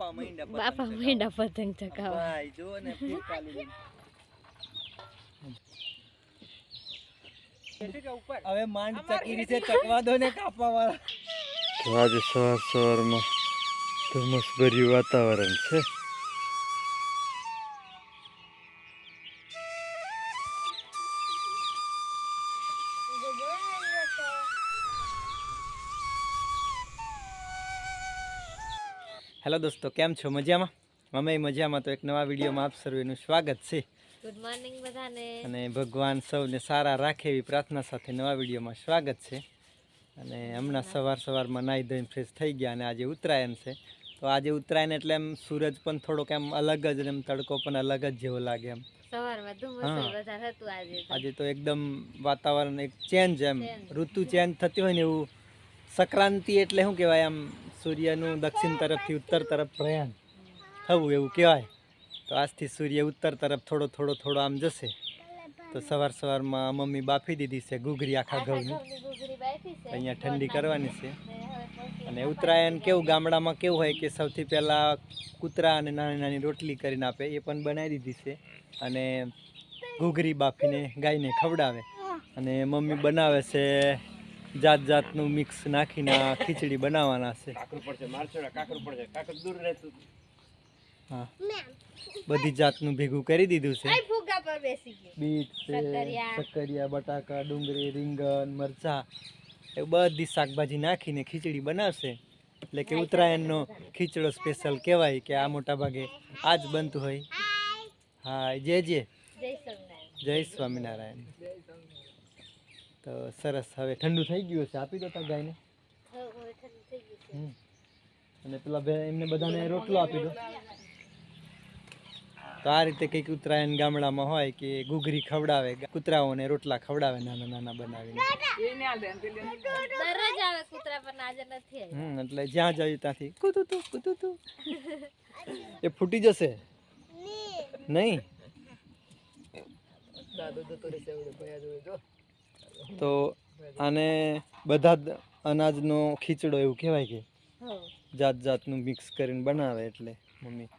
બાપા મૈંડા બાપા. મેંડા પતંગ ચગાવવા ભાઈ જો ને લઈને. હવે માંડ ચકી રીતે ચકવા દો ને કાપવા વાળા આજે સવાર સવારમાં ધુમ્મસભર્યું વાતાવરણ છે હેલો દોસ્તો કેમ છો? મજામાં? અમે મજામાં. તો એક નવા વિડીયોમાં આપ સર્વેનું સ્વાગત છે. ગુડ મોર્નિંગ બધાને. અને ભગવાન સૌને સારા રાખે એવી પ્રાર્થના સાથે નવા વિડીયોમાં સ્વાગત છે. અને હમણાં સવાર સવારમાં નાહી ધોઈને ફ્રેશ થઈ ગયા અને આજે ઉત્તરાયણ છે. તો આજે ઉત્તરાયણ એટલે એમ સૂરજ પણ થોડોક એમ અલગ જ એમ તડકો પણ અલગ જ જેવો લાગે એમ. આજે તો. એકદમ વાતાવરણ એક ચેન્જ એમ. ઋતુ ચેન્જ થતી હોય ને એવું. સંક્રાંતિ એટલે શું કહેવાય આમ સૂર્યનું દક્ષિણ તરફથી ઉત્તર તરફ પ્રયાણ થવું એવું કહેવાય. તો આજથી સૂર્ય ઉત્તર તરફ થોડો થોડો થોડો આમ જશે. તો સવાર સવારમાં મમ્મી બાફી દીધી છે ઘૂઘરી આખા ઘઉંની. અહીંયા ઠંડી કરવાની છે. અને ઉત્તરાયણ કેવું ગામડામાં કેવું હોય કે સૌથી પહેલાં કૂતરા અને નાની નાની રોટલી કરીને આપે એ પણ બનાવી દીધી છે. અને ઘૂઘરી બાફીને ગાયને ખવડાવે. અને મમ્મી બનાવે છે જાત જાતનું મિક્સ નાખીને આ ખીચડી બનાવવાના છે. હા. બધી જાતનું ભેગું કરી દીધું છે. બીટ છે. શક્કરિયા. બટાકા ડુંગળી રીંગણ મરચાં. એ બધી શાકભાજી નાખીને ખીચડી બનાવશે. એટલે કે ઉત્તરાયણનો ખીચડો સ્પેશિયલ કહેવાય કે આ મોટા ભાગે આ જ બનતું હોય. હા જય સ્વામિનારાયણ. જય સ્વામિનારાયણ. તો સરસ. હવે ઠંડુ થઈ ગયું છે આપી દો તા ગાયને. હવે હવે ઠંડુ થઈ ગયું છે. હમ. અને પેલા બે એમને બધાને રોટલો આપી દો. તો આ રીતે કંઈક ઉત્તરાયણ ગામડામાં હોય કે ઘૂઘરી ખવડાવે કૂતરાઓને રોટલા ખવડાવે નાના નાના બનાવીને. એટલે જ્યાં જાય ત્યાંથી કૂતું તું કૂતું તું એ ફૂટી જશે? નહીં. તો આને બધા જ અનાજનો ખીચડો એવું કહેવાય કે? જાત જાતનું મિક્સ કરીને બનાવે એટલે મમ્મી.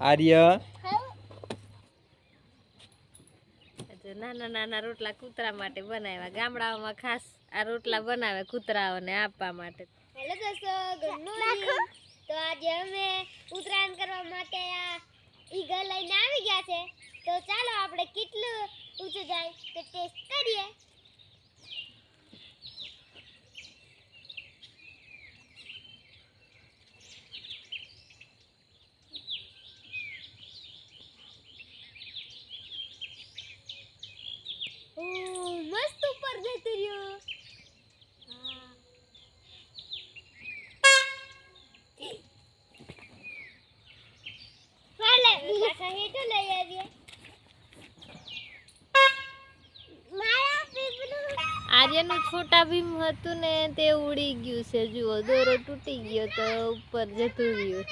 આર્ય. એટલે નાના નાના રોટલા કૂતરા માટે બનાવ્યા. ગામડાઓમાં ખાસ આ રોટલા બનાવે કૂતરાઓને આપવા માટે. હેલો દોસ્તો ગુડ મોર્નિંગ. તો આજે અમે ઉત્તરાયણ કરવા માટે આ ઈગલ લઈને આવી ગયા છે. તો ચાલો આપણે કેટલું ઊંચું જાય તે ટેસ્ટ કરીએ ઓહ, મસ્ત ઉપર જતું રહ્યું હા ચાલે પાછા હેઠો લઈ આવીએ મારા પીપળું આર્યનું છોટા ભીમ હતું ને તે ઉડી ગયું છે. જુઓ દોરો તૂટી ગયો તો ઉપર જતું રહ્યું.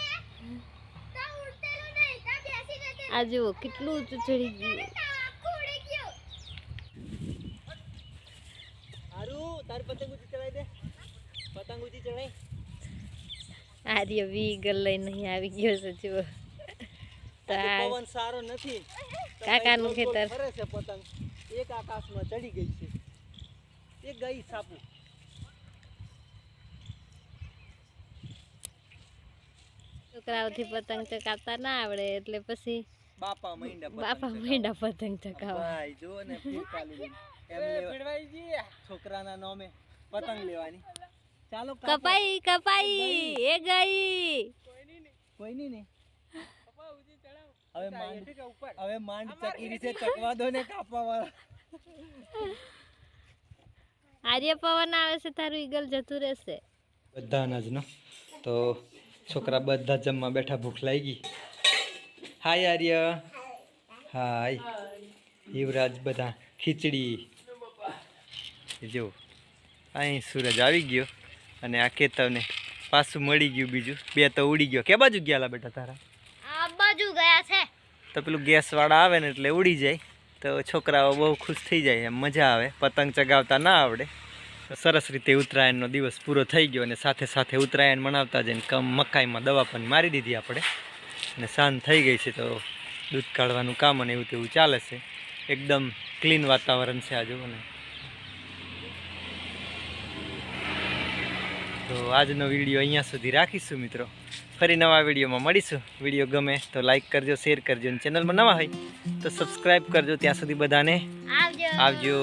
આ જુઓ કેટલું ઊંચું ચડી ગયું. આર્ય વીગલ લઈને અહીં આવી ગયો છે જુઓ. પવન સારો નથી. કાકાનું ખેતર. એક આકાશમાં ચડી ગઈ છે. એક ગઈ સાપુ છોકરાઓથી પતંગ ચકાવતા ના આવડે એટલે પછી બાપા મૈંડા પતંગ બાપા ચગાવવા. પતંગ ચકાવા ભાઈ જો ને ફીરકાલી એમ લેવા- છોકરાના નામે પતંગ લેવાની. ચાલો કપાઈ કપાઈ એ ગઈ. કોઈ ને? હવે માંડ હવે માંડ ચકી રીતે ચકવા દો ને કાપવા વાળા આર્ય પવન આવે છે તારું ઈગલ જતું રહેશે. બધા અનાજનો તો છોકરા બધા જમવા બેઠા ભૂખ લાગી. હાય આર્ય. હાય. યુવરાજ બધા ખીચડી. જો અહીં સૂરજ આવી ગયો અને આ કેતવને પાછું મળી ગયું બીજું. બે તો ઉડી ગયો. કે બાજુ ગયા બેટા તારા? આ બાજુ ગયા છે. તો પેલું ગેસવાળા આવે ને એટલે ઉડી જાય. તો છોકરાઓ બહુ ખુશ થઈ જાય એમ, મજા આવે. પતંગ ચગાવતા ના આવડે. સરસ રીતે ઉત્તરાયણનો દિવસ પૂરો થઈ ગયો અને સાથે સાથે ઉત્તરાયણ મનાવતા જઈને કમ મકાઈમાં દવા પણ મારી દીધી આપણે. અને સાંજ થઈ ગઈ છે તો દૂધ કાઢવાનું કામ અને એવું તેવું ચાલે છે. એકદમ ક્લીન વાતાવરણ છે આજુ અને આજનો વીડિયો અહીંયા સુધી રાખીશું મિત્રો. ફરી નવા વિડીયોમાં મળીશું. વીડિયો ગમે તો લાઈક કરજો શેર કરજો અને ચેનલમાં નવા હોય તો સબસ્ક્રાઈબ કરજો. ત્યાં સુધી બધાને આવજો.